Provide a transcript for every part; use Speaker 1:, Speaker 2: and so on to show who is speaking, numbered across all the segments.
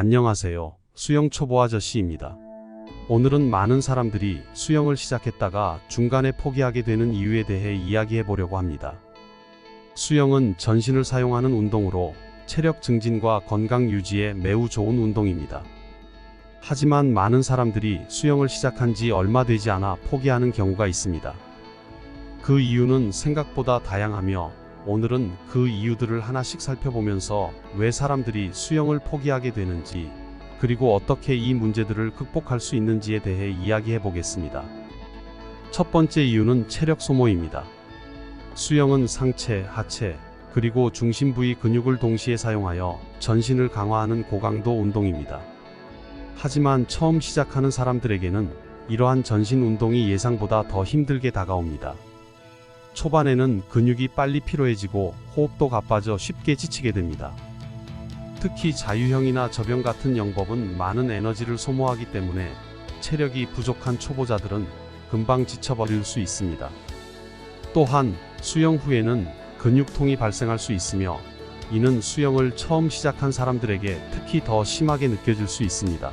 Speaker 1: 안녕하세요. 수영 초보 아저씨입니다. 오늘은 많은 사람들이 수영을 시작했다가 중간에 포기하게 되는 이유에 대해 이야기해 보려고 합니다. 수영은 전신을 사용하는 운동으로 체력 증진과 건강 유지에 매우 좋은 운동입니다. 하지만 많은 사람들이 수영을 시작한 지 얼마 되지 않아 포기하는 경우가 있습니다. 그 이유는 생각보다 다양하며 오늘은 그 이유들을 하나씩 살펴보면서 왜 사람들이 수영을 포기하게 되는지 그리고 어떻게 이 문제들을 극복할 수 있는지에 대해 이야기해 보겠습니다. 첫 번째 이유는 체력 소모입니다. 수영은 상체, 하체, 그리고 중심 부위 근육을 동시에 사용하여 전신을 강화하는 고강도 운동입니다. 하지만 처음 시작하는 사람들에게는 이러한 전신 운동이 예상보다 더 힘들게 다가옵니다. 초반에는 근육이 빨리 피로해지고 호흡도 가빠져 쉽게 지치게 됩니다. 특히 자유형이나 접영 같은 영법은 많은 에너지를 소모하기 때문에 체력이 부족한 초보자들은 금방 지쳐버릴 수 있습니다. 또한 수영 후에는 근육통이 발생할 수 있으며 이는 수영을 처음 시작한 사람들에게 특히 더 심하게 느껴질 수 있습니다.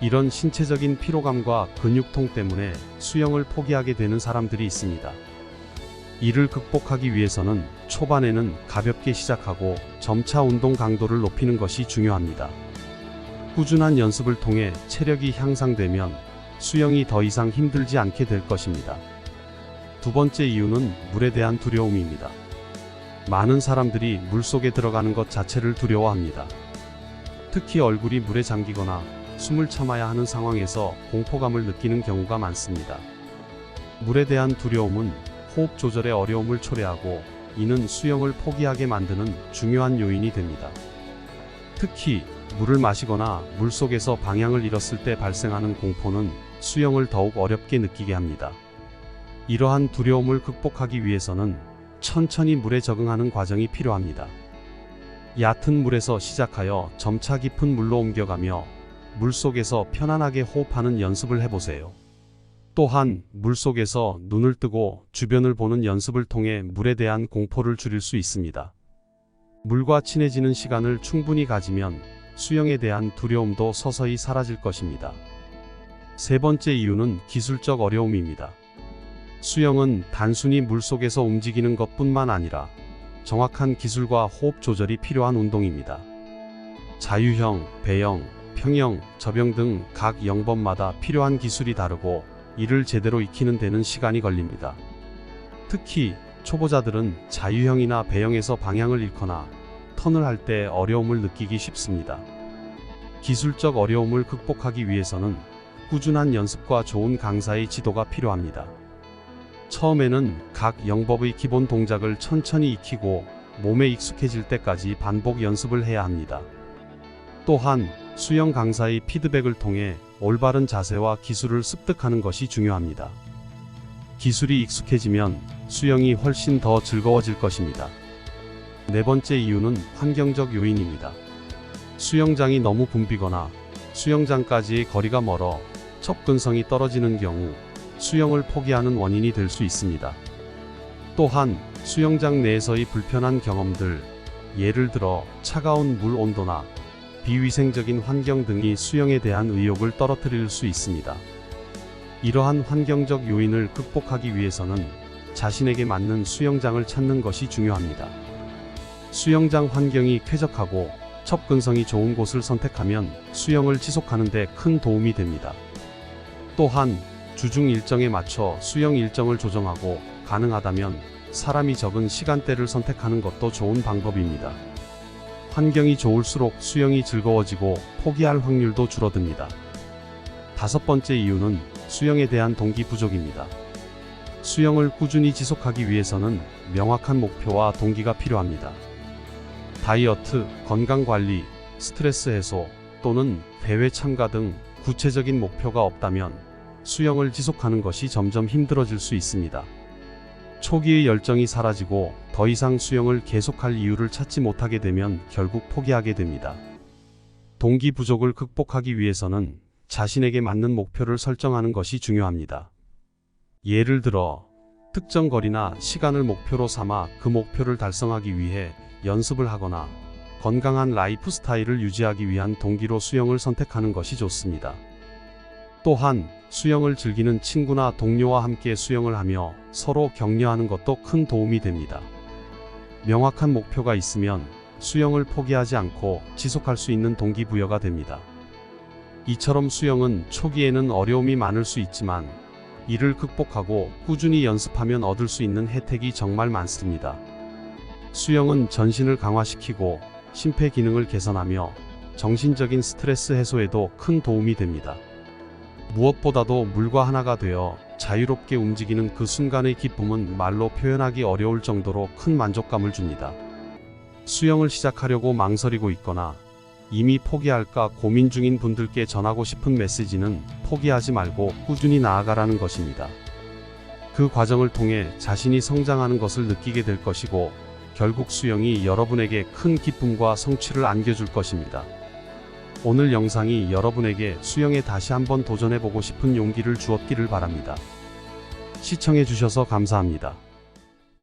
Speaker 1: 이런 신체적인 피로감과 근육통 때문에 수영을 포기하게 되는 사람들이 있습니다. 이를 극복하기 위해서는 초반에는 가볍게 시작하고 점차 운동 강도를 높이는 것이 중요합니다. 꾸준한 연습을 통해 체력이 향상되면 수영이 더 이상 힘들지 않게 될 것입니다. 두 번째 이유는 물에 대한 두려움입니다. 많은 사람들이 물 속에 들어가는 것 자체를 두려워합니다. 특히 얼굴이 물에 잠기거나 숨을 참아야 하는 상황에서 공포감을 느끼는 경우가 많습니다. 물에 대한 두려움은 호흡 조절의 어려움을 초래하고 이는 수영을 포기하게 만드는 중요한 요인이 됩니다. 특히 물을 마시거나 물 속에서 방향을 잃었을 때 발생하는 공포는 수영을 더욱 어렵게 느끼게 합니다. 이러한 두려움을 극복하기 위해서는 천천히 물에 적응하는 과정이 필요합니다. 얕은 물에서 시작하여 점차 깊은 물로 옮겨가며 물 속에서 편안하게 호흡하는 연습을 해보세요. 또한 물 속에서 눈을 뜨고 주변을 보는 연습을 통해 물에 대한 공포를 줄일 수 있습니다. 물과 친해지는 시간을 충분히 가지면 수영에 대한 두려움도 서서히 사라질 것입니다. 세 번째 이유는 기술적 어려움입니다. 수영은 단순히 물 속에서 움직이는 것 뿐만 아니라 정확한 기술과 호흡 조절이 필요한 운동입니다. 자유형, 배영, 평영, 접영 등 각 영법마다 필요한 기술이 다르고 이를 제대로 익히는 데는 시간이 걸립니다. 특히 초보자들은 자유형이나 배영에서 방향을 잃거나 턴을 할 때 어려움을 느끼기 쉽습니다. 기술적 어려움을 극복하기 위해서는 꾸준한 연습과 좋은 강사의 지도가 필요합니다. 처음에는 각 영법의 기본 동작을 천천히 익히고 몸에 익숙해질 때까지 반복 연습을 해야 합니다. 또한 수영 강사의 피드백을 통해 올바른 자세와 기술을 습득하는 것이 중요합니다. 기술이 익숙해지면 수영이 훨씬 더 즐거워질 것입니다. 네 번째 이유는 환경적 요인입니다. 수영장이 너무 붐비거나 수영장까지의 거리가 멀어 접근성이 떨어지는 경우 수영을 포기하는 원인이 될 수 있습니다. 또한 수영장 내에서의 불편한 경험들, 예를 들어 차가운 물 온도나 비위생적인 환경 등이 수영에 대한 의욕을 떨어뜨릴 수 있습니다. 이러한 환경적 요인을 극복하기 위해서는 자신에게 맞는 수영장을 찾는 것이 중요합니다. 수영장 환경이 쾌적하고 접근성이 좋은 곳을 선택하면 수영을 지속하는 데 큰 도움이 됩니다. 또한 주중 일정에 맞춰 수영 일정을 조정하고 가능하다면 사람이 적은 시간대를 선택하는 것도 좋은 방법입니다. 환경이 좋을수록 수영이 즐거워지고 포기할 확률도 줄어듭니다. 다섯 번째 이유는 수영에 대한 동기 부족입니다. 수영을 꾸준히 지속하기 위해서는 명확한 목표와 동기가 필요합니다. 다이어트, 건강 관리, 스트레스 해소 또는 대회 참가 등 구체적인 목표가 없다면 수영을 지속하는 것이 점점 힘들어질 수 있습니다. 초기의 열정이 사라지고 더 이상 수영을 계속할 이유를 찾지 못하게 되면 결국 포기하게 됩니다. 동기 부족을 극복하기 위해서는 자신에게 맞는 목표를 설정하는 것이 중요합니다. 예를 들어 특정 거리나 시간을 목표로 삼아 그 목표를 달성하기 위해 연습을 하거나 건강한 라이프 스타일을 유지하기 위한 동기로 수영을 선택하는 것이 좋습니다. 또한 수영을 즐기는 친구나 동료와 함께 수영을 하며 서로 격려하는 것도 큰 도움이 됩니다. 명확한 목표가 있으면 수영을 포기하지 않고 지속할 수 있는 동기부여가 됩니다. 이처럼 수영은 초기에는 어려움이 많을 수 있지만 이를 극복하고 꾸준히 연습하면 얻을 수 있는 혜택이 정말 많습니다. 수영은 전신을 강화시키고 심폐 기능을 개선하며 정신적인 스트레스 해소에도 큰 도움이 됩니다. 무엇보다도 물과 하나가 되어 자유롭게 움직이는 그 순간의 기쁨은 말로 표현하기 어려울 정도로 큰 만족감을 줍니다. 수영을 시작하려고 망설이고 있거나 이미 포기할까 고민 중인 분들께 전하고 싶은 메시지는 포기하지 말고 꾸준히 나아가라는 것입니다. 그 과정을 통해 자신이 성장하는 것을 느끼게 될 것이고 결국 수영이 여러분에게 큰 기쁨과 성취를 안겨줄 것입니다. 오늘 영상이 여러분에게 수영에 다시 한번 도전해보고 싶은 용기를 주었기를 바랍니다. 시청해주셔서 감사합니다.